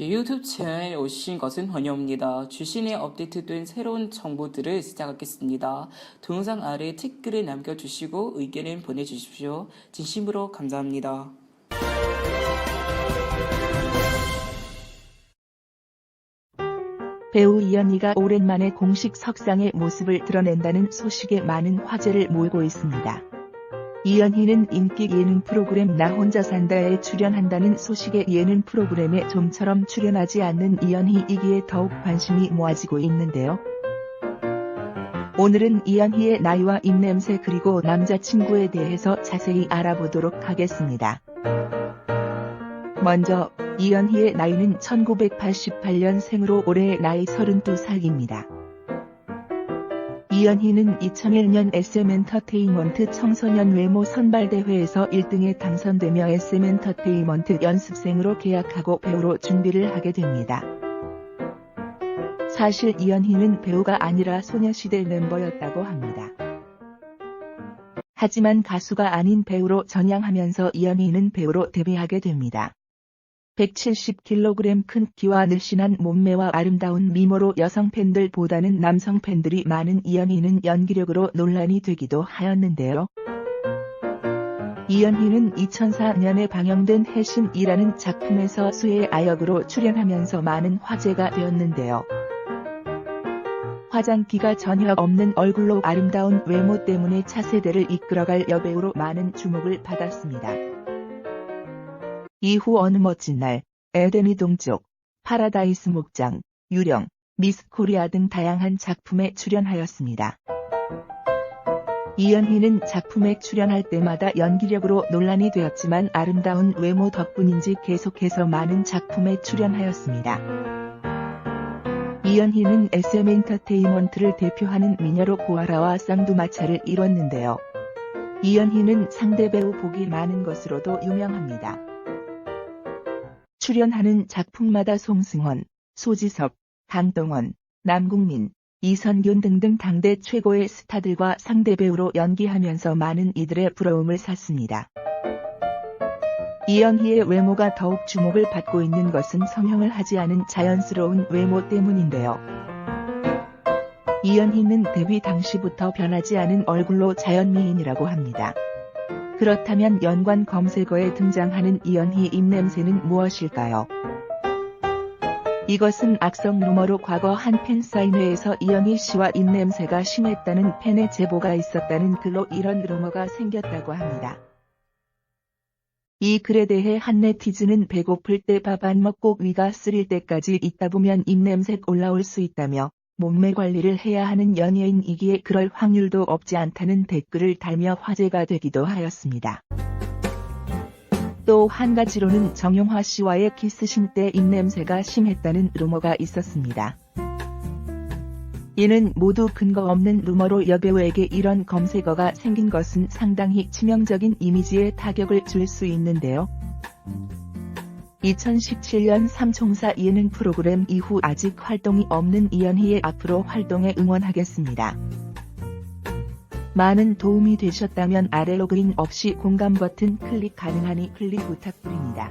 제 유튜브 채널에 오신 것은 환영합니다. 주신에 업데이트된 새로운 정보들을 시작하겠습니다. 동영상 아래 댓글을 남겨주시고 의견을 보내주십시오. 진심으로 감사합니다. 배우 이연희가 오랜만에 공식 석상의 모습을 드러낸다는 소식에 많은 화제를 몰고 있습니다. 이연희는 인기 예능 프로그램 나 혼자 산다에 출연한다는 소식에 예능 프로그램에 좀처럼 출연하지 않는 이연희이기에 더욱 관심이 모아지고 있는데요. 오늘은 이연희의 나이와 입냄새 그리고 남자친구에 대해서 자세히 알아보도록 하겠습니다. 먼저 이연희의 나이는 1988년생으로 올해 나이 32살입니다. 이연희는 2001년 SM엔터테인먼트 청소년 외모 선발대회에서 1등에 당선되며 SM엔터테인먼트 연습생으로 계약하고 배우로 준비를 하게 됩니다. 사실 이연희는 배우가 아니라 소녀시대 멤버였다고 합니다. 하지만 가수가 아닌 배우로 전향하면서 이연희는 배우로 데뷔하게 됩니다. 170kg 큰 키와 늘씬한 몸매와 아름다운 미모로 여성 팬들보다는 남성 팬들이 많은 이연희는 연기력으로 논란이 되기도 하였는데요. 이연희는 2004년에 방영된 해신이라는 작품에서 수의 아역으로 출연하면서 많은 화제가 되었는데요. 화장기가 전혀 없는 얼굴로 아름다운 외모 때문에 차세대를 이끌어갈 여배우로 많은 주목을 받았습니다. 이후 어느 멋진 날, 에덴이 동쪽, 파라다이스 목장, 유령, 미스 코리아 등 다양한 작품에 출연하였습니다. 이연희는 작품에 출연할 때마다 연기력으로 논란이 되었지만 아름다운 외모 덕분인지 계속해서 많은 작품에 출연하였습니다. 이연희는 SM엔터테인먼트를 대표하는 미녀로 고아라와 쌍두마차를 이뤘는데요. 이연희는 상대 배우 복이 많은 것으로도 유명합니다. 출연하는 작품마다 송승헌, 소지섭, 강동원, 남궁민, 이선균 등등 당대 최고의 스타들과 상대 배우로 연기하면서 많은 이들의 부러움을 샀습니다. 이연희의 외모가 더욱 주목을 받고 있는 것은 성형을 하지 않은 자연스러운 외모 때문인데요. 이연희는 데뷔 당시부터 변하지 않은 얼굴로 자연미인이라고 합니다. 그렇다면 연관 검색어에 등장하는 이연희 입냄새는 무엇일까요? 이것은 악성 루머로 과거 한 팬사인회에서 이연희 씨와 입냄새가 심했다는 팬의 제보가 있었다는 글로 이런 루머가 생겼다고 합니다. 이 글에 대해 한 네티즌은 배고플 때 밥 안 먹고 위가 쓰릴 때까지 있다 보면 입냄새 올라올 수 있다며 몸매 관리를 해야 하는 연예인이기에 그럴 확률도 없지 않다는 댓글을 달며 화제가 되기도 하였습니다. 또 한 가지로는 정용화 씨와의 키스신 때 입냄새가 심했다는 루머가 있었습니다. 이는 모두 근거 없는 루머로 여배우에게 이런 검색어가 생긴 것은 상당히 치명적인 이미지에 타격을 줄 수 있는데요. 2017년 삼총사 예능 프로그램 이후 아직 활동이 없는 이연희의 앞으로 활동에 응원하겠습니다. 많은 도움이 되셨다면 아래 로그인 없이 공감 버튼 클릭 가능하니 클릭 부탁드립니다.